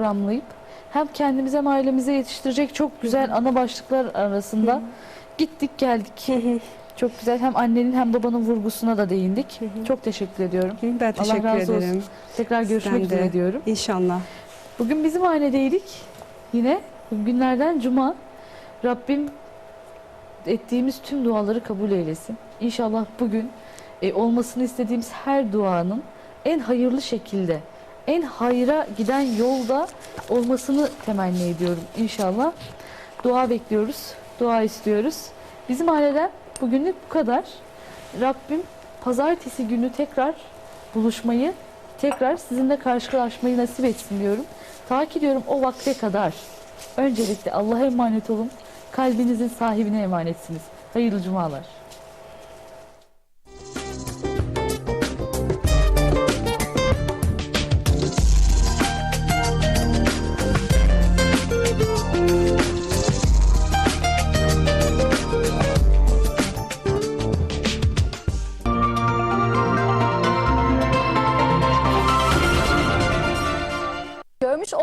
programlayıp hem kendimize hem ailemize yetiştirecek çok güzel ana başlıklar arasında gittik geldik. Çok güzel hem annenin hem babanın vurgusuna da değindik. Çok teşekkür ediyorum. Ben teşekkür razı olsun. ederim. Tekrar görüşmek Sizden de. üzere diyorum. İnşallah. Bugün bizim hanedeydik. Yine günlerden cuma. Rabbim ettiğimiz tüm duaları kabul eylesin. İnşallah bugün e, olmasını istediğimiz her duanın en hayırlı şekilde, en hayra giden yolda olmasını temenni ediyorum inşallah. Dua bekliyoruz, dua istiyoruz. Bizim aileden bugünlük bu kadar. Rabbim pazartesi günü tekrar buluşmayı, tekrar sizinle karşılaşmayı nasip etsin diyorum. Ta ki o vakte kadar öncelikle Allah'a emanet olun. Kalbinizin sahibine emanetsiniz. Hayırlı cumalar.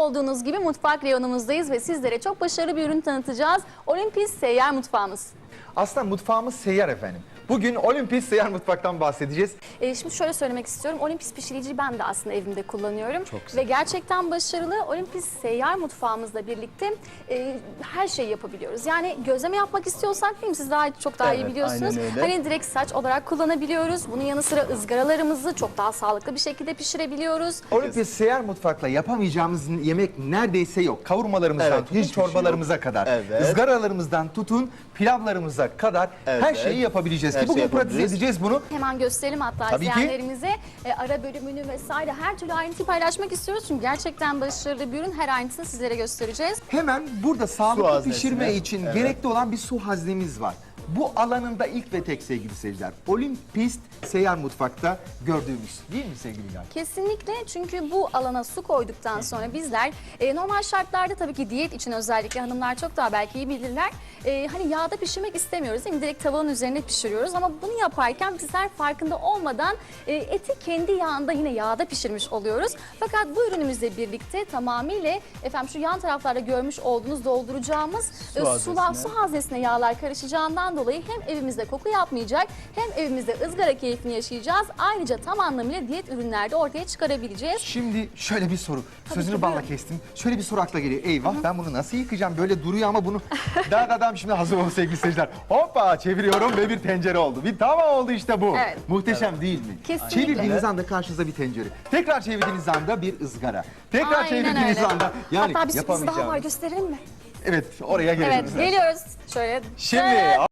Olduğunuz gibi mutfak reyonumuzdayız ve sizlere çok başarılı bir ürün tanıtacağız. Olimpis seyyar mutfağımız. Aslında mutfağımız seyyar efendim. Bugün Olimpis seyyar mutfaktan bahsedeceğiz. Ee, şimdi şöyle söylemek istiyorum. Olimpis pişiriciyi ben de aslında evimde kullanıyorum. Çok güzel. Ve gerçekten başarılı. Olimpis seyyar mutfağımızla birlikte e, her şeyi yapabiliyoruz. Yani gözleme yapmak istiyorsak değil mi? Siz daha çok daha iyi Evet, biliyorsunuz. aynen öyle. Hani direkt saç olarak kullanabiliyoruz. Bunun yanı sıra ızgaralarımızı çok daha sağlıklı bir şekilde pişirebiliyoruz. Olimpis seyyar mutfakla yapamayacağımız yemek neredeyse yok. Kavurmalarımızdan Evet, tutun şey çorbalarımıza kadar, Evet. ızgaralarımızdan tutun pilavlarımıza kadar her Evet. şeyi yapabileceğiz. Ki bugün şeyi pratize yapabiliriz. edeceğiz bunu. Hemen gösterelim hatta Tabii izleyenlerimize e, ara bölümünü vesaire her türlü ayrıntıyı paylaşmak istiyoruz. Çünkü gerçekten başarılı bir ürün her ayrıntısını sizlere göstereceğiz. Hemen burada sağlıklı haznesine, pişirme için evet. gerekli olan bir su haznemiz var. Bu alanında ilk ve tek sevgili seyirciler. Olimpist seyyar mutfakta gördüğümüz değil mi sevgili Hilal? Kesinlikle çünkü bu alana su koyduktan sonra bizler e, normal şartlarda tabii ki diyet için özellikle hanımlar çok daha belki iyi bilirler. E, hani yağda pişirmek istemiyoruz değil mi? Direkt tavanın üzerine pişiriyoruz ama bunu yaparken bizler farkında olmadan e, eti kendi yağında yine yağda pişirmiş oluyoruz. Fakat bu ürünümüzle birlikte tamamıyla efendim şu yan taraflarda görmüş olduğunuz dolduracağımız Su e, haznesine. su haznesine yağlar karışacağından dolayı hem evimizde koku yapmayacak hem evimizde ızgara keyfini yaşayacağız. Ayrıca tam anlamıyla diyet ürünlerde ortaya çıkarabileceğiz. Şimdi şöyle bir soru. Sözünü ki, balla kestim. Şöyle bir soru akla geliyor. Eyvah ben bunu nasıl yıkayacağım? Böyle duruyor ama bunu... Daha da adam şimdi hazır olun sevgili seyirciler. Hoppa çeviriyorum ve bir tencere oldu. Bir tava oldu işte bu. Evet. Muhteşem değil mi? Kesinlikle. Çevirdiğiniz anda karşınıza bir tencere. Tekrar çevirdiğiniz anda bir ızgara. Tekrar Aynen çevirdiğiniz öyle. anda yani Hatta bir sürpriz daha var gösterelim mi? Evet oraya Evet gelelim. geliyoruz. Şöyle. Şimdi Evet.